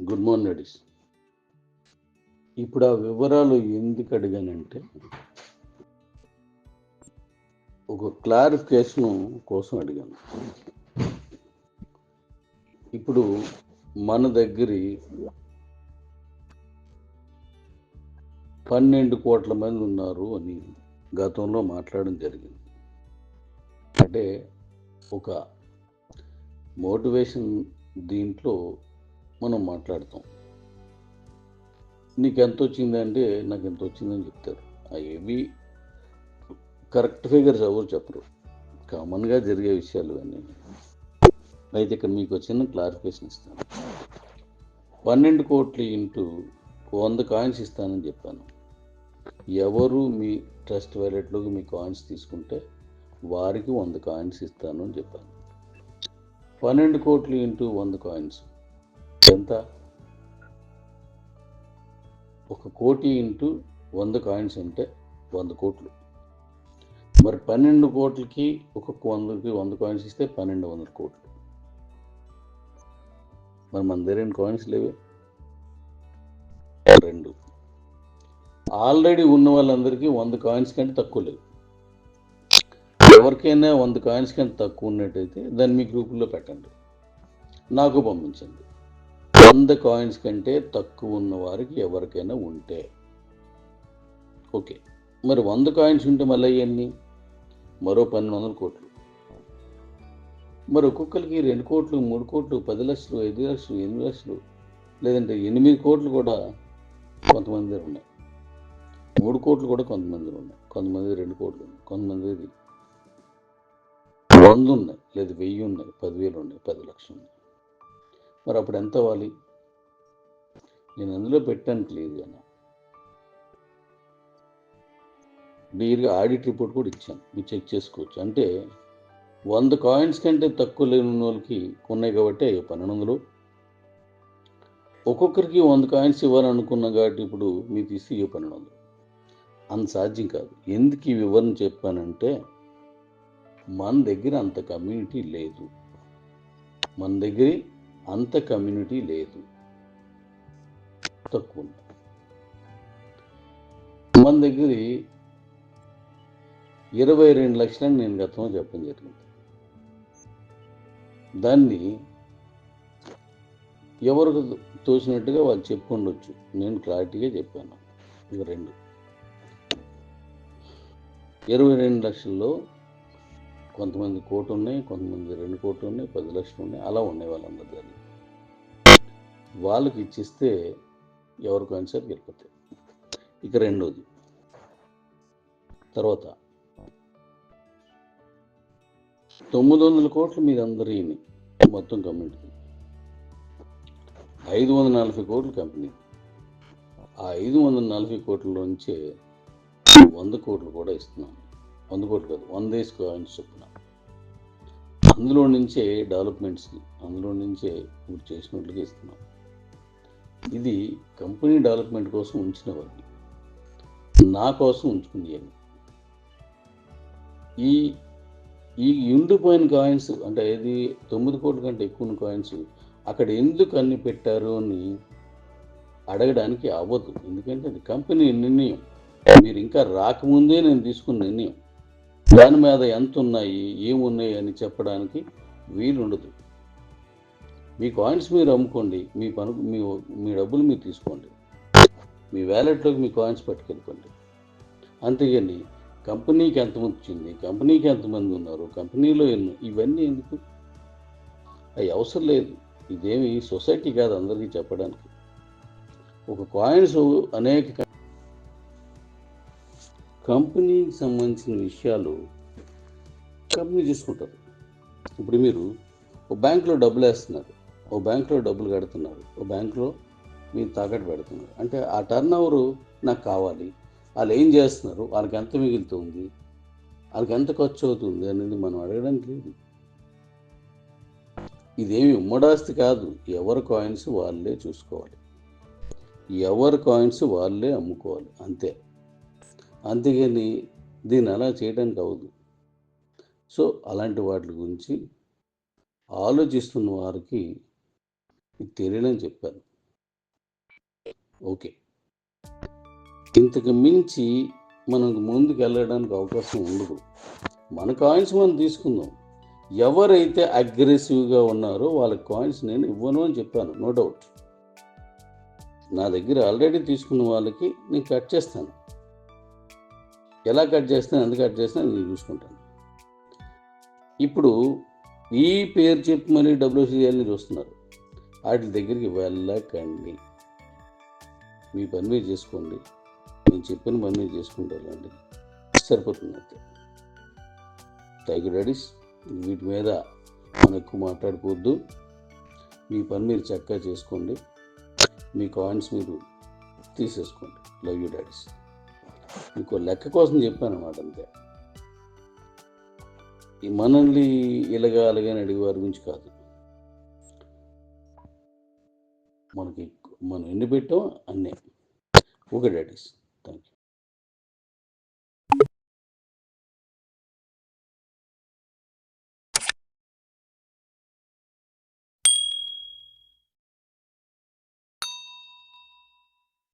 Good morning ladies ఇప్పుడు ఆ వివరాలు ఎందుకు అడిగానంటే ఒక క్లారిఫికేషన్ కోసం అడిగాను. ఇప్పుడు మన దగ్గర పన్నెండు కోట్ల మంది ఉన్నారు అని గతంలో మాట్లాడడం జరిగింది. అంటే ఒక మోటివేషన్ దీంట్లో మనం మాట్లాడతాం. నీకు ఎంత వచ్చిందంటే నాకు ఎంత వచ్చిందని చెప్తారు అవి కరెక్ట్ ఫిగర్స్ ఎవరు చెప్పరు. కామన్గా జరిగే విషయాలు అన్నీ అయితే ఇక్కడ మీకు చిన్న క్లారిఫికేషన్ ఇస్తాను. పన్నెండు కోట్లు ఇంటూ వంద కాయిన్స్ ఇస్తానని చెప్పాను. ఎవరు మీ ట్రస్ట్ వ్యాలెట్లోకి మీ కాయిన్స్ తీసుకుంటే వారికి వంద కాయిన్స్ ఇస్తాను అని చెప్పాను. పన్నెండు కోట్లు ఇంటూ వంద కాయిన్స్ ఎంత? ఒక కోటి ఇంటూ వంద కాయిన్స్ అంటే వంద కోట్లు. మరి పన్నెండు కోట్లకి ఒక్కొక్క వందకి వంద కాయిన్స్ ఇస్తే పన్నెండు వందల కోట్లు. మరి మన దగ్గర ఎన్ని కాయిన్స్ లేవే? రెండు. ఆల్రెడీ ఉన్న వాళ్ళందరికీ వంద కాయిన్స్ కంటే తక్కువ లేవు. ఎవరికైనా వంద కాయిన్స్ కంటే తక్కువ ఉన్నట్టయితే దాన్ని మీ గ్రూపుల్లో పెట్టండి. నాకు పంపించండి. వంద కాయిన్స్ కంటే తక్కువ ఉన్న వారికి ఎవరికైనా ఉంటే. ఓకే. మరి వంద కాయిన్స్ ఉంటే మళ్ళీ ఇవన్నీ మరో పన్నెండు వందల కోట్లు. మరి ఒక్కొక్కరికి రెండు కోట్లు మూడు కోట్లు పది లక్షలు ఐదు లక్షలు ఎనిమిది లక్షలు లేదంటే ఎనిమిది కోట్లు కూడా కొంతమంది ఉన్నాయి. మూడు కోట్లు కూడా కొంతమంది ఉన్నాయి. కొంతమంది రెండు కోట్లు ఉన్నాయి. కొంతమంది వంద ఉన్నాయి. లేదా వెయ్యి ఉన్నాయి. పదివేలు ఉన్నాయి. పది లక్షలు ఉన్నాయి. మరి అప్పుడు ఎంత అవ్వాలి? నేను అందులో పెట్టాను కానీ క్లియర్గా ఆడిట్ రిపోర్ట్ కూడా ఇచ్చాను. మీరు చెక్ చేసుకోవచ్చు. అంటే వంద కాయిన్స్ కంటే తక్కువ లేని వాళ్ళకి కొన్నాయి కాబట్టి అయ్యో పన్నెండు వందలు ఒక్కొక్కరికి వంద కాయిన్స్ ఇవ్వాలనుకున్నా కాబట్టి ఇప్పుడు మీరు తీసి ఇవ్వ పన్నెండు వందలు అంత సాధ్యం కాదు. ఎందుకు ఈ వివరణ చెప్పానంటే మన దగ్గర అంత కమ్యూనిటీ లేదు. మన దగ్గర అంత కమ్యూనిటీ లేదు. తక్కువ మన దగ్గర ఇరవై రెండు లక్షలని నేను గతంలో చెప్పడం జరిగింది. దాన్ని ఎవరికి తోచినట్టుగా వాళ్ళు చెప్పుకుండొచ్చు నేను క్లారిటీగా చెప్పాను. ఇవి రెండు. ఇరవై రెండు లక్షల్లో కొంతమంది కోటి ఉన్నాయి కొంతమంది రెండు కోట్లు ఉన్నాయి పది లక్షలు ఉన్నాయి అలా ఉన్నాయి వాళ్ళందరి దగ్గర. వాళ్ళకి ఇచ్చిస్తే ఎవరికి ఆన్సర్ గెలిపోతాయి. ఇక రెండోది. తర్వాత తొమ్మిది వందల కోట్లు మీరు అందరి మొత్తం కమ్యూనిటీ ఐదు వందల నలభై కోట్లు కంపెనీ. ఆ ఐదు వందల నలభై కోట్లలోంచే వంద కోట్లు కూడా ఇస్తున్నాం. వంద కోట్లు కాదు వంద కాయిన్స్ చొప్పున అందులో నుంచే డెవలప్మెంట్స్కి అందులో నుంచే ఇప్పుడు చేసినట్లుగా ఇస్తున్నాం. ఇది కంపెనీ డెవలప్మెంట్ కోసం ఉంచిన వారిని నా కోసం ఉంచుకునేవి ఈ ఈ ఉండిపోయిన కాయిన్స్ అంటే ఇది తొమ్మిది కోట్ల కంటే ఎక్కువ ఉన్న కాయిన్స్ అక్కడ ఎందుకు అన్ని పెట్టారు అని అడగడానికి అవ్వదు. ఎందుకంటే అది కంపెనీ నిర్ణయం. మీరు ఇంకా రాకముందే నేను తీసుకున్న నిర్ణయం. దాని మీద ఎంత ఉన్నాయి ఏమున్నాయి అని చెప్పడానికి వీలుండదు. మీ కాయిన్స్ మీరు అమ్ముకోండి మీ పను మీ మీ డబ్బులు మీరు తీసుకోండి. మీ వ్యాలెట్లోకి మీ కాయిన్స్ పట్టుకెళ్ళిపోండి. అంతేగాని కంపెనీకి ఎంతమంది వచ్చింది కంపెనీకి ఎంతమంది ఉన్నారు కంపెనీలో ఎన్ను ఇవన్నీ ఎందుకు? అవి అవసరం లేదు. ఇదేమి సొసైటీ కాదు అందరికీ చెప్పడానికి. ఒక కాయిన్స్ అనేక కంపెనీకి సంబంధించిన విషయాలు కంపెనీ చూసుకుంటారు. ఇప్పుడు మీరు ఓ బ్యాంకులో డబ్బులు వేస్తున్నారు. ఓ బ్యాంకులో డబ్బులు కడుతున్నారు. ఓ బ్యాంకులో మీరు తాకట్టు పెడుతున్నారు. అంటే ఆ టర్న్ ఓవరు నాకు కావాలి. వాళ్ళు ఏం చేస్తున్నారు? వాళ్ళకి ఎంత మిగులుతుంది? వాళ్ళకి ఎంత ఖర్చు అవుతుంది అనేది మనం అడగడానికి లేదు. ఇదేమి ఉమ్మడాస్తి కాదు. ఎవరి కాయిన్స్ వాళ్ళే చూసుకోవాలి. ఎవరి కాయిన్స్ వాళ్ళే అమ్ముకోవాలి. అంతే. అందుకని దీన్ని అలా చేయడానికి అవ్వదు సో అలాంటి వాటి గురించి ఆలోచిస్తున్న వారికి ఇది తెలియదని చెప్పాను. ఓకే. ఇంతకు మించి మనకు ముందుకు వెళ్ళడానికి అవకాశం ఉండదు. మన కాయిన్స్ మనం తీసుకుందాం. ఎవరైతే అగ్రెసివ్గా ఉన్నారో వాళ్ళ కాయిన్స్ నేను ఇవ్వను అని చెప్పాను. No doubt. నా దగ్గర ఆల్రెడీ తీసుకున్న వాళ్ళకి నేను కట్ చేస్తాను. ఎలా కట్ చేస్తాను ఎంత కట్ చేస్తాను నేను చూసుకుంటాను. ఇప్పుడు ఈ పేరు చెప్పి మరి డబ్ల్యూసీఎల్ని చూస్తున్నారు. వాటి దగ్గరికి వెళ్ళకండి. మీ పని మీరు చేసుకోండి. నేను చెప్పిన పని మీరు చేసుకుంటారండి సరిపోతుంది అంతే. టైగర్ యూ డాడీస్ వీటి మీద మనం ఎక్కువ మాట్లాడుకోవద్దు. మీ పని మీరు చక్కగా చేసుకోండి. మీ కాయిన్స్ మీరు తీసేసుకోండి. లవ్ యూ డాడీస్ ఇంకో లెక్క కోసం చెప్పాను అన్నమాట అంతే. ఈ మనల్ని ఇలాగా అలాగని అని గురించి కాదు. మనకి మనం ఎన్ని పెట్టాం అన్నీ. Okay daddy's. Thank you